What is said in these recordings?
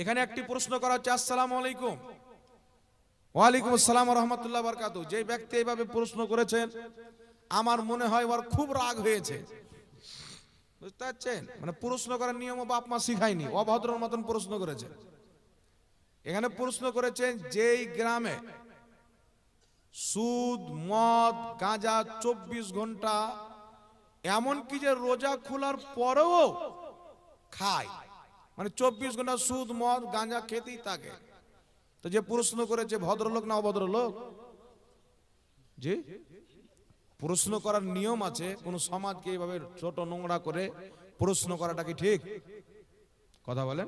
এখানে একটি প্রশ্ন করা হচ্ছে, আসসালামু আলাইকুম। ওয়ালাইকুম আসসালাম রহমতুল্লাহ বরকাতু যে ব্যক্তি এইভাবে প্রশ্ন করেছেন, আমার মনে হয় ওর খুব রাগ হয়েছে। বুঝতে পারছেন? মানে প্রশ্ন করার নিয়ম বাপ মা শিখায়নি, অভদ্রর মতন প্রশ্ন করেছে। এখানে প্রশ্ন করেছেন, যেই গ্রামে সুদ, মদ, গাঁজা চব্বিশ ঘণ্টা, এমনকি যে রোজা খোলার পরেও খায় মানে চব্বিশ ঘণ্টা সুদ, মদ, গাঁজা খেতেই থাকে তো যে প্রশ্ন করেছে ভদ্রলোক না অভদ্রলোক? জি? প্রশ্ন করার নিয়ম আছে, কোন সমাজকে এইভাবে ছোট নোংরা করে প্রশ্ন করাটা কি ঠিক? কথা বলেন।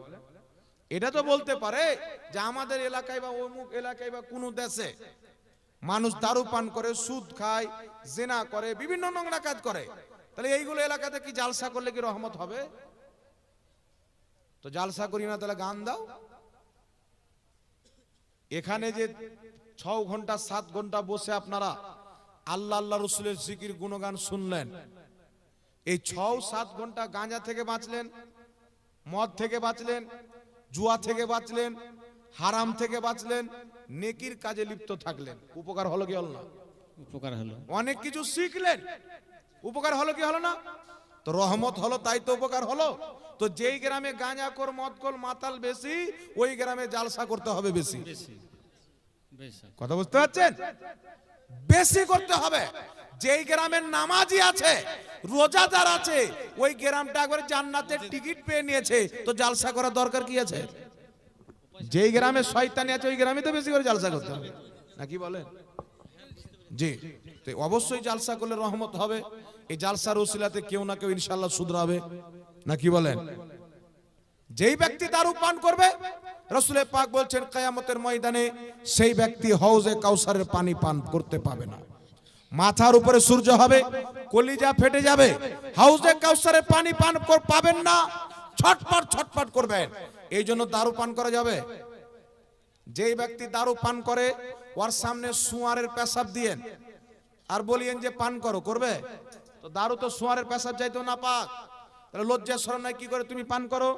এটা তো বলতে পারে যে আমাদের এলাকায় বা অমুক এলাকায় বা কোনো দেশে মানুষ দারু পান করে, সুদ খায়, জেনা করে, বিভিন্ন নোংরা কাজ করে। তাহলে এইগুলো এলাকাতে কি জালসা করলে কি রহমত হবে? তো জালসা করি না তাহলে গান দাও। এখানে যে ছ ঘণ্টা সাত ঘণ্টা বসে আপনারা আল্লাহ আল্লাহ রসুলের জিকির গুণগান শুনলেন। এই ছ সাত ঘণ্টা গাঁজা থেকে বাঁচলেন মদ থেকে বাঁচলেন জুয়া থেকে বাঁচলেন হারাম থেকে বাঁচলেন নেকির কাজে লিপ্ত থাকলেন। উপকার হলো কি হলো না? উপকার হলো। অনেক কিছু শিখলেন। উপকার হলো কি হলো না? তো রহমত হলো তাই তো উপকার হলো। তো যেই গ্রামে গাঁজা কর মদ কর মাতাল বেশি ওই গ্রামে জালসা করতে হবে বেশি। বেশি কথা বুঝতে পারছেন? বেশি করতে হবে। যেই গ্রামের নামাজি আছে রোজাদার আছে ওই গ্রামটা একবার জান্নাতের টিকিট পেয়ে নিয়েছে তো জালসা করার দরকার কি আছে? যেই গ্রামে শয়তানি আছে ওই গ্রামে তো বেশি করে জালসা করতে হবে। নাকি বলেন? জি তো অবশ্যই জালসা করলে রহমত হবে। এই জালসার ওসিলাতে কেউ না কেউ ইনশাল্লাহ শুধরাবে। নাকি বলেন? যেই ব্যক্তি দারু পান করবে রসুলে পাক বলছেন, কায়ামতের ময়দানে সেই ব্যক্তি হৌজে কাউসারের পানি পান করতে পাবে না। মাথার উপরে সূর্য হবে, কলিজা ফেটে যাবে হাউজে কাউসারের পানি পান পাবেন না, ছটপট ছটপট করবেন। এই জন্য দারু পান করা যাবে। যেই ব্যক্তি দারু পান করে, ওর সামনে সুয়ারের পেশাব দিয়েন আর বলিয়েন যে পান করো, করবে? তো দারু তো সোয়ারের পেশাব যাইতো না পাক। তাহলে লজ্জা নাই, কি করে তুমি পান করো?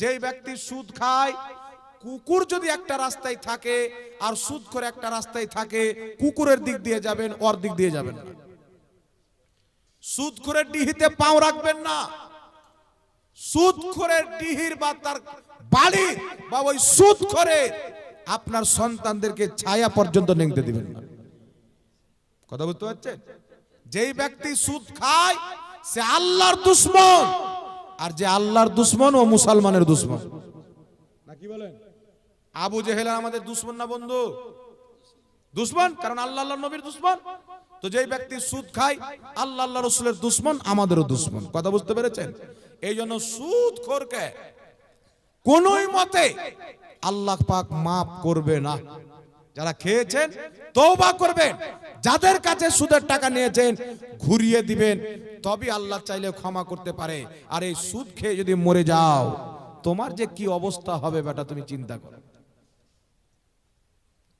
যেই ব্যক্তি সুদ খায়, কুকুর যদি একটা রাস্তায় থাকে, আর সুদ করে একটা রাস্তায় থাকে, কুকুরের দিক দিয়ে যাবেন, ওর দিক দিয়ে যাবেন না। সুদ করে ডিহিতে পাও রাখবেন না। সুদ করে ডিহির বা তার বাড়ি বা ওই সুদ করে আপনার সন্তানদেরকে ছায়া পর্যন্ত নেংতে দিবেন না। কথা বুঝতে পারছেন? যেই ব্যক্তি সুদ খায় সে আল্লাহর দুশ্মন। আর যে আল্লাহর দুশ্মন ও মুসলমানের দুশ্মন। নাকি বলেন? আবু জেহেল আমাদের দুশ্মন না বন্ধু? দুশ্মন কারণ আল্লাহ আল্লাহ নবীর দুশ্মন। তো যেই ব্যক্তি সুদ খায় আল্লাহ আল্লাহ রসুলের দুশ্মন আমাদেরও দুশ্মন। কথা বুঝতে পেরেছেন? এই জন্য সুদ খোরকে কোনই মতে আল্লাহ পাক মাফ করবে না। যারা খেয়েছেন তওবা করবেন। যাদের কাছে সুদের টাকা নিয়েছেন ঘুরিয়ে দিবেন। তবে আল্লাহ চাইলে ক্ষমা করতে পারে। আর এই সুদ খেয়ে যদি মরে যাও তোমার যে কি অবস্থা হবে বেটা তুমি চিন্তা করো।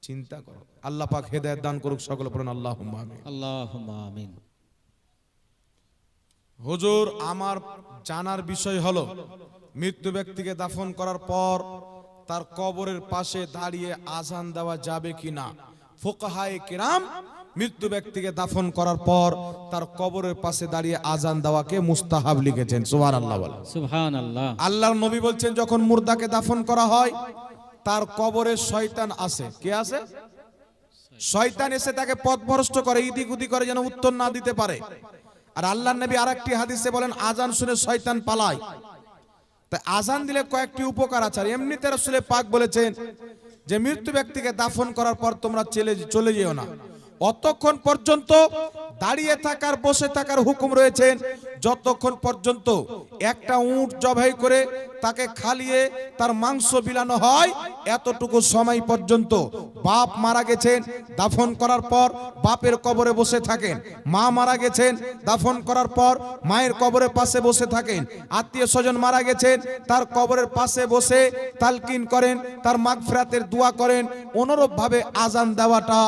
চিন্তা করো। আল্লাহ পাক হেদায়েত দান করুক সকল পড়েন আল্লাহ আমিন। আল্লাহ হুজুর আমার জানার বিষয় হলো মৃত্যু ব্যক্তিকে দাফন করার পর তার কবরের পাশে দাঁড়িয়ে আজান দেওয়া যাবে কিনা? ফোকাহায়ে কিরাম মৃত্যু ব্যক্তিকে দাফন করার পর তার কবরের পাশে দাঁড়িয়ে আজান দেওয়াকে মুস্তাহাব লিখেছেন। সুবহান আল্লাহ বলে সুবহান আল্লাহ আল্লাহর নবী বলছেন যখন মুর্দাকে দাফন করা হয় তার কবরে শয়তান আসে। কে আসে? শয়তান এসে তাকে পথভ্রষ্ট করে ইদিক উদি করে যেন উত্তর না দিতে পারে। আর আল্লাহ নবী আরেকটি হাদিসে বলেন আজান শুনে শয়তান পালায়। তাই আজান দিলে কয়েকটি উপকার আছে। আর এমনিতে রাসূলে পাক বলেছেন যে মৃত্যু ব্যক্তিকে দাফন করার পর তোমরা চলে চলে যেও না। অতক্ষণ পর্যন্ত দাঁড়িয়ে থাকার, বসে থাকার হুকুম রয়েছেন। যতক্ষণ পর্যন্ত একটা উট জবাই করে তাকে খালিয়ে তার মাংস বিলানো হয়, এতটুকু সময় পর্যন্ত বাপ মারা গেছেন, দাফন করার পর বাপের কবরে বসে থাকেন। মা মারা গেছেন, দাফন করার পর মায়ের কবরের পাশে বসে থাকেন। আত্মীয় স্বজন মারা গেছেন, তার কবরের পাশে বসে তালকিন করেন, তার মাগফিরাতের দোয়া করেন। অনুরূপ ভাবে আজান দেওয়াটা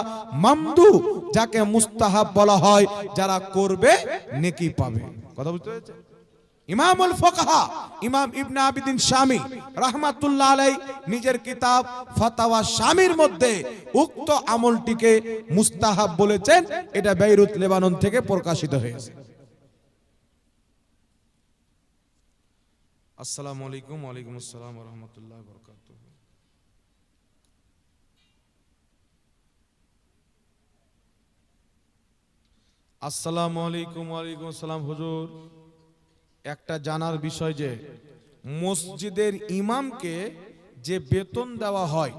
মামদু যাকে মুস্তাহাব বলা হয়, যারা করবে, নেকি পাবে। কথা বুঝতে পেরেছেন? ইমামুল ফকাহা, ইমাম ইবনে আবিদিন শামী, রাহমাতুল্লাহ আলাই নিজের কিতাব ফাতাওয়া শামীর মধ্যে উক্ত আমলটিকে মুস্তাহাব বলেছেন। এটা বেইরুত, লেবানন থেকে প্রকাশিত হয়েছে। আসসালামু আলাইকুম, ওয়ালাইকুম আসসালাম ওয়া রাহমাতুল্লাহি ওয়া বারাকাতুহু। আসসালামু আলাইকুম, ওয়ালাইকুম আসসালাম, হুজুর। একটা জানার বিষয় যে, মসজিদের ইমামকে যে বেতন দেওয়া হয়,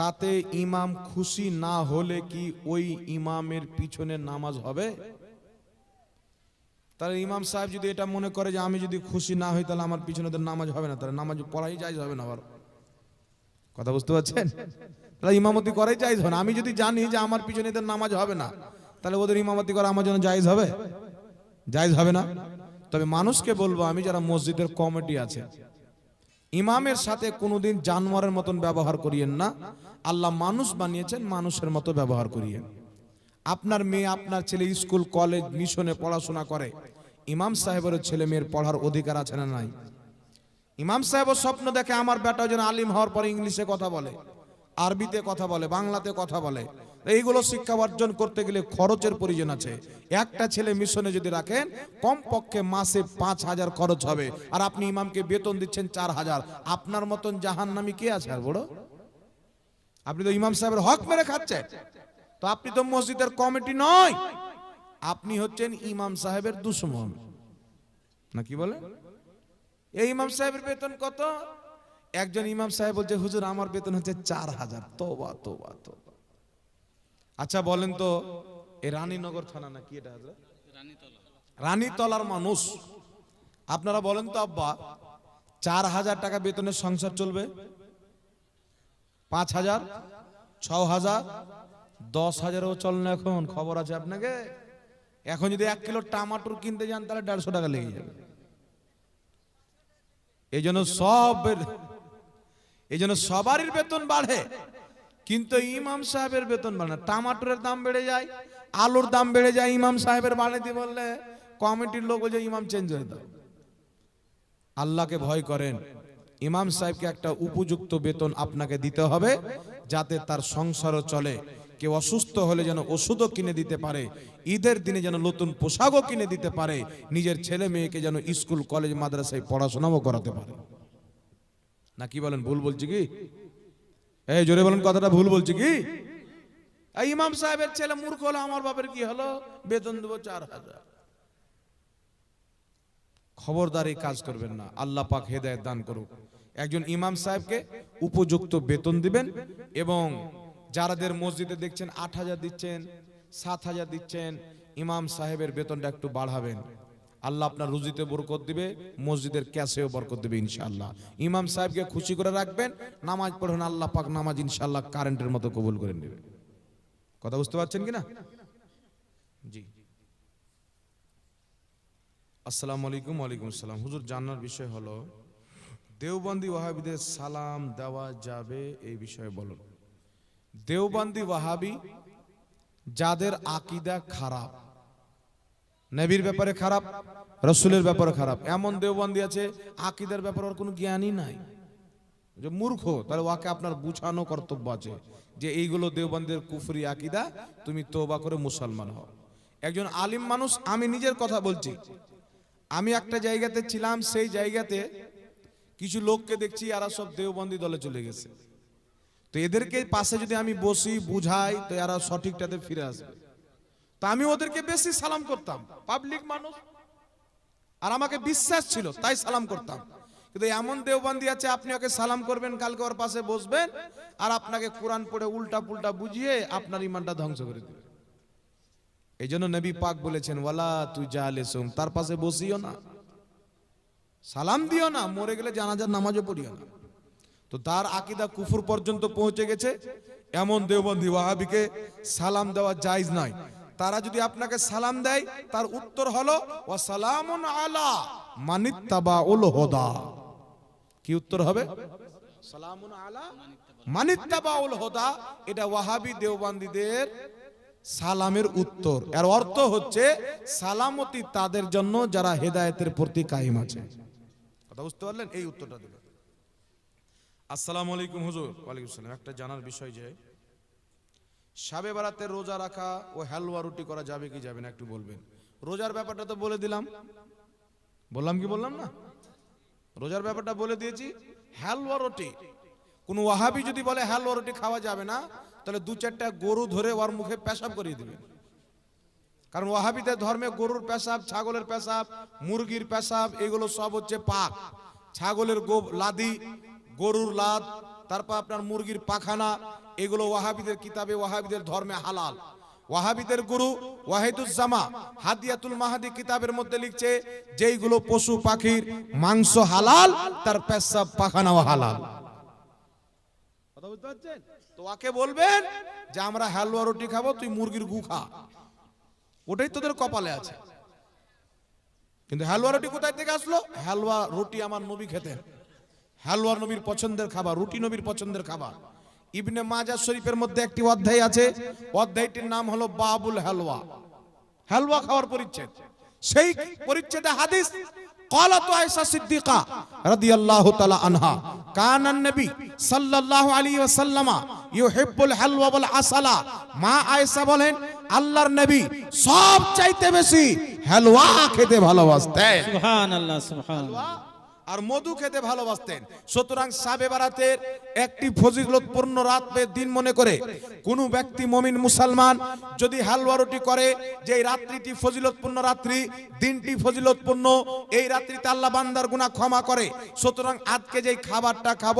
তাতে ইমাম খুশি না হলে কি ওই ইমামের পিছনে নামাজ হবে? তাহলে ইমাম সাহেব যদি এটা মনে করে যে, আমি যদি খুশি না হই, তাহলে আমার পিছনে ওদের নামাজ হবে না, তাহলে নামাজ পড়াই যায় হবে না আবার। কথা বুঝতে পারছেন? তাহলে ইমামতি করাই চাইজ হবে না। আমি যদি জানি যে, আমার পিছনে এদের নামাজ হবে না তাহলে ওদের ইমামতি করা আমার জন্য জায়জ হবে? জায়জ হবে না। তবে মানুষকে বলব আমি যারা মসজিদের কমিটি আছে, ইমামের সাথে কোনোদিন জানোয়ারের মতন ব্যবহার করিয়েন না। আল্লাহ মানুষ বানিয়েছেন, মানুষের মতো ব্যবহার করিয়েন। আপনার মেয়ে, আপনার ছেলে স্কুল, কলেজ, মিশনে পড়াশোনা করে, ইমাম সাহেবের ছেলে মেয়ের পড়ার অধিকার আছে না নাই? ইমাম সাহেব স্বপ্ন দেখে আমার বেটা যেন আলিম হওয়ার পরে ইংলিশে কথা বলে। আরবিতে কথা বলে, বাংলাতে কথা বলে। এইগুলো শিক্ষা অর্জন করতে গেলে খরচের প্রয়োজন আছে। একটা ছেলে মিশনে যদি রাখেন কম পক্ষে মাসে পাঁচ হাজার খরচ হবে। আর আপনি ইমামকে বেতন দিচ্ছেন চার হাজার। আপনার মতন জাহান নামি কে আছে আর বড়? আপনি তো ইমাম সাহেবের হক মেরে খাচ্ছেন। তো আপনি তো মসজিদের কমিটি নয়। আপনি হচ্ছেন ইমাম সাহেবের দুশ্মন। না কি বলে? এই ইমাম সাহেবের বেতন কত? একজন ইমাম সাহেব বলছে, হুজুর, আমার বেতন হচ্ছে চার হাজার। তোবা তোবা তোবা আচ্ছা বলেন তো এই রানীনগর থানা না কি এটা রানীতলার মানুষ। আপনারা বলেন তো, আব্বা, চার হাজার টাকা বেতনের সংসার চলবে? পাঁচ হাজার? ছ হাজার? দশ হাজারও চল না এখন, খবর আছে আপনাকে? এখন যদি এক কিলো টমাটোর কিনতে যান, তাহলে দেড়শো টাকা লেগে যাবে। এই জন্য সব এই জন্য সবারই বেতন বাড়ে। কিন্তু ইমাম সাহেবের বেতন বাড়ে না। টমাটোরের দাম বেড়ে যায়, আলুর দাম বেড়ে যায়, ইমাম সাহেবের বাড়াইতে বললে কমিটির লোক বলছে ইমাম চেঞ্জ হয়ে দাও আল্লাহকে ভয় করেন, ইমাম সাহেবকে একটা উপযুক্ত বেতন আপনাকে দিতে হবে, যাতে তার সংসারও চলে। কেউ অসুস্থ হলে যেন ওষুধও কিনে দিতে পারে, ঈদের দিনে যেন নতুন পোশাকও কিনে দিতে পারে, নিজের ছেলে মেয়েকে যেন স্কুল, কলেজ, মাদ্রাসায় পড়াশোনাও করাতে পারে। না কি বলেন, ভুল বলছি কি? এই জোরে বলেন কথাটা, ভুল বলছি কি? ইমাম সাহেবের ছেলে মূর্খ হলো, আমার বাপের কি হলো? বেতন দেবো চার হাজার। খবরদার এই কাজ করবেন না, আল্লাহ পাক হেদায়ত দান করুক। একজন ইমাম সাহেবকে উপযুক্ত বেতন দিবেন এবং যারাদের মসজিদে দেখছেন আট হাজার দিচ্ছেন, সাত হাজার দিচ্ছেন, ইমাম সাহেবের বেতনটা একটু বাড়াবেন। আল্লাহ আপনার রুজিতে বরকত দিবে, মসজিদের ক্যাশেও বরকত দিবে ইনশাআল্লাহ। ইমাম সাহেবকে খুশি করে রাখবেন, নামাজ পড়বেন আল্লাহ পাক নামাজ ইনশাআল্লাহ কারেন্টের মতো কবুল করে নেবে। কথা বুঝতে পারছেন কি না জি। আসসালামু আলাইকুম, ওয়ালাইকুম আসসালাম। হুজুর, জানার বিষয় হলো, দেওবন্দি ওয়াহাবিদের সালাম দেওয়া যাবে এই বিষয়ে বলুন। দেওবন্দি ওয়াহাবি যাদের আকিদা খারাপ নবীর ব্যাপারে খারাপ, রসুলের ব্যাপারে খারাপ, এমন দেওবন্দি আছে, আকিদার ব্যাপারে ওর কোনো জ্ঞানই নাই। যে মূর্খ, তাহলে ওকে আপনার বুঝানো কর্তব্য আছে যে এইগুলো দেওবন্দের কুফরি আকিদা, তুমি তোবা করে মুসলমান হও। একজন আলিম মানুষ, আমি নিজের কথা বলছি। আমি একটা জায়গাতে ছিলাম, সেই জায়গাতে কিছু লোককে দেখছি, এরা সব দেওবন্দি দলে চলে গেছে। তো এদেরকে পাশে যদি আমি বসি, বুঝাই, তো এরা সঠিকটাতে ফিরে আসবে। তো আমি ওদেরকে বেশি সালাম করতাম। পাবলিক মানুষ। আর আমাকে বিশ্বাস ছিল, তাই সালাম করতাম। কিন্তু এমন দেওবান্দি আছে, আপনি ওকে সালাম করবেন, কালকে ওর পাশে বসবেন, আর আপনাকে কোরআন পড়ে উল্টা পুল্টা বুঝিয়ে আপনার ইমানটা ধ্বংস করে দেবে। এই জন্য নবী পাক বলেছেন, ওয়ালা তুই যা সোম তার পাশে বসিও না। সালাম দিও না, মরে গেলে জানাজার নামাজও পড়িও না। তো তার আকিদা কুফুর পর্যন্ত পৌঁছে গেছে। এমন দেওবন্দি ওয়াহাবিকে সালাম দেওয়া জায়েজ নয়। তারা যদি আপনাকে সালাম দেয়, তার উত্তর হলো ওয়া সালামুন আলা মানিত্তাবাউল হুদা কি উত্তর হবে? সালামুন মানিত্তাবাউল হুদা এটা ওয়াহাবি দেওবন্দিদের সালামের উত্তর। এর অর্থ হচ্ছে, সালামতি তাদের জন্য যারা হেদায়েতের প্রতি কায়েম আছে। কথা বুঝতে পারলেন? এই উত্তরটা দিলেন আসসালামু আলাইকুম হুজুর। ওয়ালাইকুম আসসালাম একটা জানার বিষয় যে সাবে বারাতে রোজা রাখা ও হালুয়া রুটি করা যাবে কি যাবে না একটু বলবেন। রোজার ব্যাপারটা তো বলে দিলাম। বললাম কি বললাম না? রোজার ব্যাপারটা বলে দিয়েছি, হালুয়া রুটি। কোন ওয়াহাবি যদি বলে হালুয়া রুটি খাওয়া যাবে না, তাহলে দু চারটা গরু ধরে ওর মুখে পেশাব করিয়ে দিবেন। কারণ ওয়াহাবিদের ধর্মে গরুর পেশাব, ছাগলের পেশাব, মুরগির পেশাব, এগুলো সব হচ্ছে পাক ছাগলের লাদি, গরুর লাদ তারপর আপনার মুরগির পাখানা, এগুলো ওয়াহাবিদের কিতাবে, ওয়াহাবিদের ধর্মে হালাল। ওয়াহাবিদের গুরু ওয়াহিদুজ্জামা হাদিয়াতুল মাহাদি কিতাবের মধ্যে লিখছে, যেইগুলো পশু পাখির মাংস হালাল, তার পেশাব পাখানাও হালাল। কথা বুঝতে পারছেন? তো ওকে বলবেন যে, আমরা হালুয়া রুটি খাব, তুই মুরগির গু খা। ওটাই তোদের কপালে আছে। কিন্তু হালুয়া রুটি কোথায় থেকে আসলো? হালুয়া রুটি আমার নবী খেতেন। হালুয়া নবীর পছন্দের খাবার রুটি নবীর পছন্দের খাবার ইবনে মাজা শরীফের মধ্যে একটি অধ্যায় আছে অধ্যায়টির নাম হলো বাবুল হালুয়া হালুয়া খাওয়ার পরিচ্ছেদ সেই পরিচ্ছেদে হাদিস قالت عائشة صديقة رضي الله تعالى عنها كان النبي صلى الله عليه وسلم يحب الحلوى والعسل মা আয়েশা বলেন আল্লাহর নবী সব চাইতে বেশি হালুয়া খেতে ভালোবাসতেন সুবহান আল্লাহ সুবহান আর মধু খেতে ভালোবাসতেন। সুতরাং সাবে বারাতের একটি ফজিলতপূর্ণ রাত দিন মনে করে, কোন ব্যক্তি মমিন মুসলমান যদি হালুয়া রুটি করে যে রাত্রিটি ফজিলতপূর্ণ রাত্রি, দিনটি ফজিলতপূর্ণ এই রাত্রিতে আল্লাহ বান্দার গুনাহ ক্ষমা করে। সুতরাং আজকে যেই খাবারটা খাব,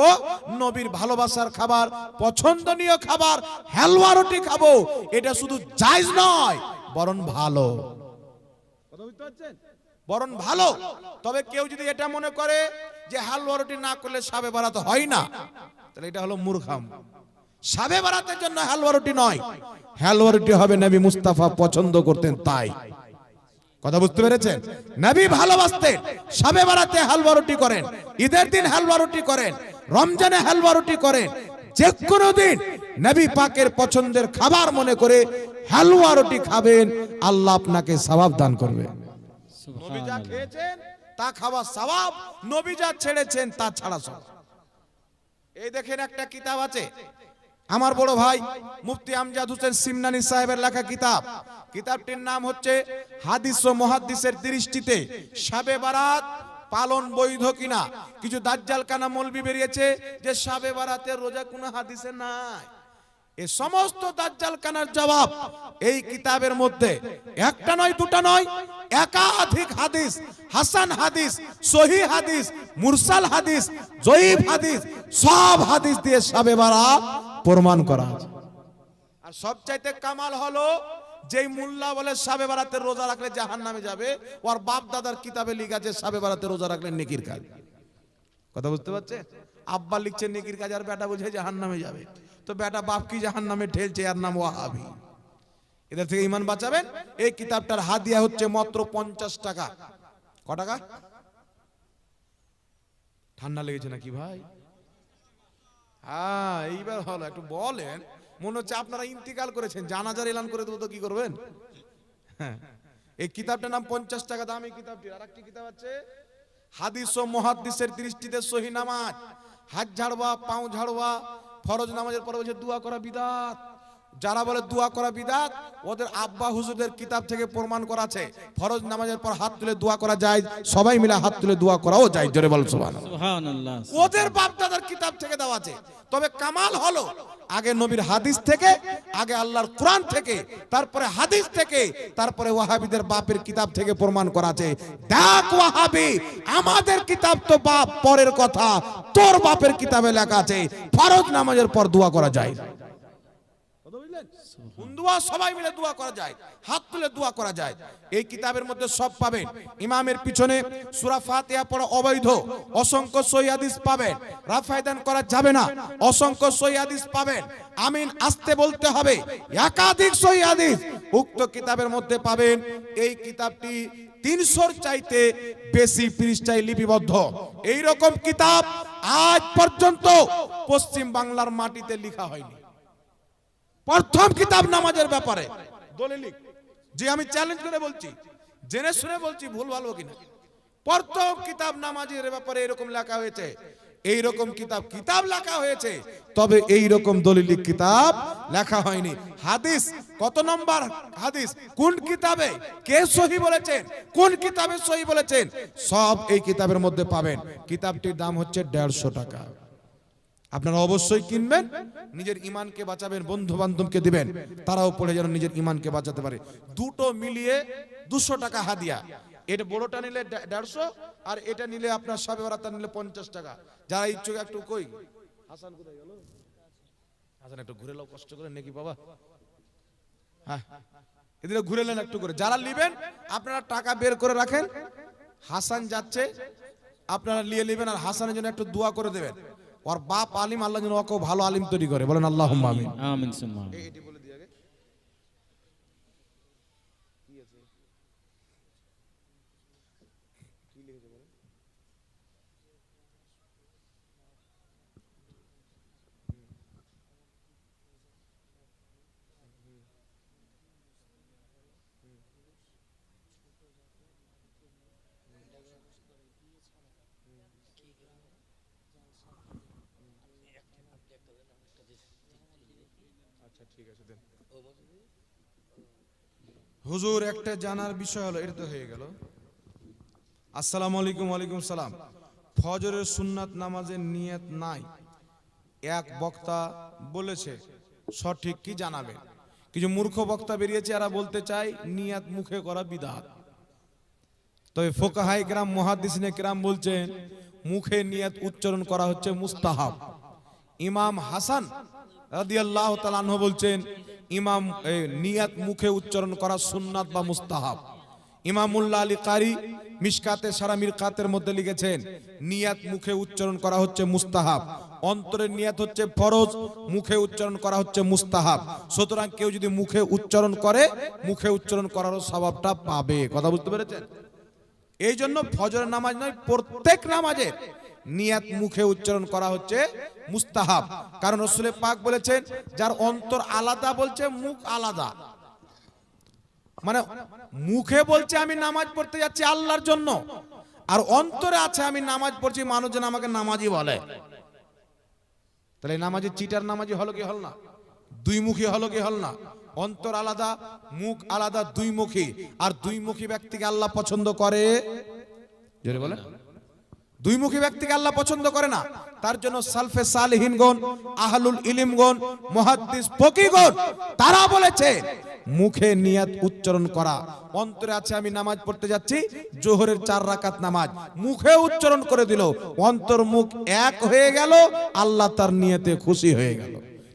নবীর ভালোবাসার খাবার, পছন্দনীয় খাবার, হালুয়া রুটি খাব, এটা শুধু জায়েজ নয়, বরং ভালো। বরং ভালো। তবে কেউ যদি এটা মনে করে যে হালুয়া রুটি না করলে সাবে বারাত হয় না, তাহলে এটা হলো মূর্খাম। সাবে বারাতের জন্য হালুয়া রুটি নয়। হালুয়া রুটি হবে নবী মুস্তাফা পছন্দ করতেন তাই। কথা বুঝতে পেরেছেন? নবী ভালোবাসতেন, সাবে বারাতে হালুয়া রুটি করেন, ঈদের দিন হালুয়া রুটি করেন, রমজানে হালুয়া রুটি করেন যে কোনো দিন নবী পাকের পছন্দের খাবার মনে করে হালুয়া রুটি খাবেন, আল্লাহ আপনাকে সওয়াব দান করবে। নবী যা খেয়েছেন, তা খাওয়া সওয়াব নবী যা ছেড়েছেন, তা ছাড়া সব এই দেখেন একটা কিতাব আছে। আমার বড় ভাই মুফতি আমজাদ হোসেন সিমনানি সাহেবের লেখা কিতাব। কিতাবটির নাম হচ্ছে হাদিস ও মহাদিসের দৃষ্টিতে সাবে বারাত পালন বৈধ কিনা। কিছু দাজ্জাল কানা মলবি বেরিয়েছে যে সাবে বারাতের রোজা কোনো হাদিসে নাই। এ সমস্ত দাজ্জাল কানার জবাব এই কিতাবের মধ্যে। একটা নয়, দুটা নয়। একাধিক হাদিস, হাসান হাদিস, সহি হাদিস, মুরসাল হাদিস, জয়ীফ হাদিস, সব হাদিস দিয়ে সাবে বারাত প্রমাণ করা আর সবচাইতে কামাল হলো যেই মুল্লা বলে সাবে বারাতে রোজা রাখলে জাহান নামে যাবে। ওর বাপ দাদার কিতাবে লিখা আছে সাবে বারাতে রোজা রাখলে নেকির কাজ কথা বুঝতে পারছে আব্বা লিখছে, নেকির কাজ আর বেটা বুঝে জাহান নামে যাবে। তো বেটা বাপ কি জাহান নামে ঠেলছে? আর নাম ওয়াহাবি। এদের থেকে ইমান বাঁচাবেন? এই কিতাবটার হাদিয়া হচ্ছে মাত্র পঞ্চাশ টাকা। ক টাকা? ঠান্ডা লেগেছে নাকি ভাই? হ্যাঁ এইবার হলো একটু বলেন, মনে হচ্ছে আপনারা ইন্তিকাল করেছেন। জানাজার এলান করে দেবো তো, কি করবেন? হ্যাঁ। এই কিতাবটার নাম পঞ্চাশ টাকা, দাম কিতাবটি। আর একটি কিতাব আছে, হাদিস ও মহাদিসের দৃষ্টিতে সহি নামাজ। হাত ঝাড়বা পাও ঝাড়বা। ফরজ নামাজের পরে বলছে দোয়া করা বিদাত। যারা বলে দোয়া করা বিদাত ওদের আব্বা হুজুরদের কিতাব থেকে প্রমাণ করা আছে। ফরজ নামাজের পর হাত তুলে দোয়া করা যায় সবাই মিলে হাত তুলে দোয়া করাও যায় জোরে বল সুবহানাল্লাহ। সুবহান ওদের বাপ দাদার কিতাব থেকে দেওয়া আছে। তবে কামাল হলো আগে নবীর হাদিস থেকে আগে আল্লাহর কোরআন থেকে তারপরে হাদিস থেকে তারপরে ওয়াহাবিদের বাপের কিতাব থেকে প্রমাণ করা আছে। দেখ ওয়াহাবি আমাদের কিতাব তো বাপ পরের কথা তোর বাপের কিতাবে লেখা আছে ফরজ নামাজের পর দোয়া করা যায়। দোয়া সবাই মিলে দোয়া করা যায়, হাত তুলে করা যায়। এই কিতাবের মধ্যে সব পাবেন। ইমামের পিছনে পড়া অবৈধ, অসংখ্য অসংখ্য পাবেন। আমিন আসতে বলতে হবে, একাধিক সহি হাদিস। উক্ত কিতাবের মধ্যে পাবেন, এই কিতাবটি তিনশোর চাইতে বেশি পৃষ্ঠায় লিপিবদ্ধ। এই রকম কিতাব আজ পর্যন্ত পশ্চিম বাংলার মাটিতে লেখা হয়নি। প্রথম কিতাব নামাজের ব্যাপারে। দলিলিক। যে আমি চ্যালেঞ্জ করে বলছি। জেনে শুনে বলছি ভুল ভালো কিনা? প্রথম কিতাব নামাজের ব্যাপারে এরকম লেখা হয়েছে। এই রকম কিতাব কিতাব লেখা হয়েছে। তবে এই রকম দলিলিক কিতাব লেখা হয়নি। হাদিস কত নম্বর হাদিস? কোন কিতাবে? কে সহি বলেছেন? কোন কিতাবে সহি বলেছেন? সব এই কিতাবের মধ্যে পাবেন। কিতাবটির দাম হচ্ছে দেড়শো টাকা। আপনারা অবশ্যই কিনবেন, নিজের ইমানকে বাঁচাবেন বন্ধু বান্ধবকে দিবেন, তারাও পড়ে যেন নিজের ইমানকে বাঁচাতে পারে। দুটো মিলিয়ে দুশো টাকা হাদিয়া। এটা বড়টা নিলে দেড়শো, আর এটা নিলে আপনার সবে বরাতা নিলে পঞ্চাশ টাকা। যারা ইচ্ছুক একটু কই? হাসান হাসান, একটু ঘুরে কষ্ট করে নাকি বাবা। হ্যাঁ। এদিকে ঘুরে নেন একটু করে। যারা নিবেন, আপনারা টাকা বের করে রাখেন। হাসান যাচ্ছে, আপনারা নিয়ে নেবেন, আর হাসানের জন্য একটু দোয়া করে দেবেন। ওর বাপ আলিম আল্লাহ যেন ওকে ভালো আলিম তৈরি করে। বলেন আল্লাহ আমিন। আমিন সুম্মা আমিন। এটি বলে দিয়ে আগে হুজুর, একটা জানার বিষয় হলো, এটা তো হয়ে গেল। আসসালামু আলাইকুম, ওয়ালাইকুম সালাম। ফজরের সুন্নাত নামাজের নিয়ত নাই। এক বক্তা বলেছে, সঠিক কি জানাবেন কিছু মূর্খ বক্তা বেরিয়েছে, এরা বলতে চায়, নিয়াত মুখে করা বিদাত। তবে ফোকাহাই গ্রাম মহাদিসিনে গ্রাম বলছেন, মুখে নিয়াত উচ্চারণ করা হচ্ছে মুস্তাহাব। ইমাম হাসান রাদিয়াল্লাহ তাআলা বলছেন, ইমাম নিয়াত মুখে উচ্চারণ করা সুন্নাত বা মুস্তাহাব। ইমামুল্লাহ আলী কারি মিশকাতে সারা মিরকাতের মধ্যে লিখেছেন, নিয়াত মুখে উচ্চারণ করা হচ্ছে মুস্তাহাব। অন্তরের নিয়াত হচ্ছে ফরজ, মুখে উচ্চারণ করা হচ্ছে মুস্তাহাব। সুতরাং কেউ যদি মুখে উচ্চারণ করে, মুখে উচ্চারণ করারও স্বভাবটা পাবে। কথা বুঝতে পেরেছেন? এই জন্য ফজরের নামাজ নয়, প্রত্যেক নামাজে নিয়াত মুখে উচ্চারণ করা হচ্ছে মুস্তাহাব। কারণ রসুলে পাক বলেছেন, যার অন্তর আলাদা বলছে, মুখ আলাদা। মানে মুখে বলছে, আমি নামাজ পড়তে যাচ্ছি আল্লাহর জন্য। আর অন্তরে আছে, আমি নামাজ পড়ছি, মানুষজন আমাকে নামাজি বলে। তাহলে নামাজে চিটার নামাজি হলো কি হল না? দুই মুখী হলো কি হল না? অন্তর আলাদা, মুখ আলাদা, দুই মুখী। আর দুই মুখী ব্যক্তিকে আল্লাহ পছন্দ করে। বলে দুই মুখী ব্যক্তিকে আল্লাহ পছন্দ করে না। তার জন্য সালফে সালহীনগণ, আহলুল ইলিমগণ, মুহাদ্দিস ফকিগণ, তারা বলেছে, মুখে নিয়াত উচ্চারণ করা। অন্তরে আছে আমি নামাজ পড়তে যাচ্ছি, জোহরের চার রাকাত নামাজ। মুখে উচ্চারণ করে দিল, অন্তর মুখ এক হয়ে গেল, আল্লাহ তার নিয়তে খুশি হয়ে গেল।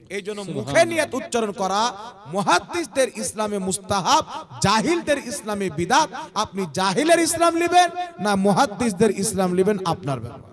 এই জন্য মুখে নিয়ত উচ্চারণ করা মুহাদ্দিসদের ইসলামে মুস্তাহাব জাহিলদের ইসলামে বিদাত আপনি জাহিলের ইসলাম নেবেন না মুহাদ্দিসদের ইসলাম নেবেন আপনার ব্যাপার।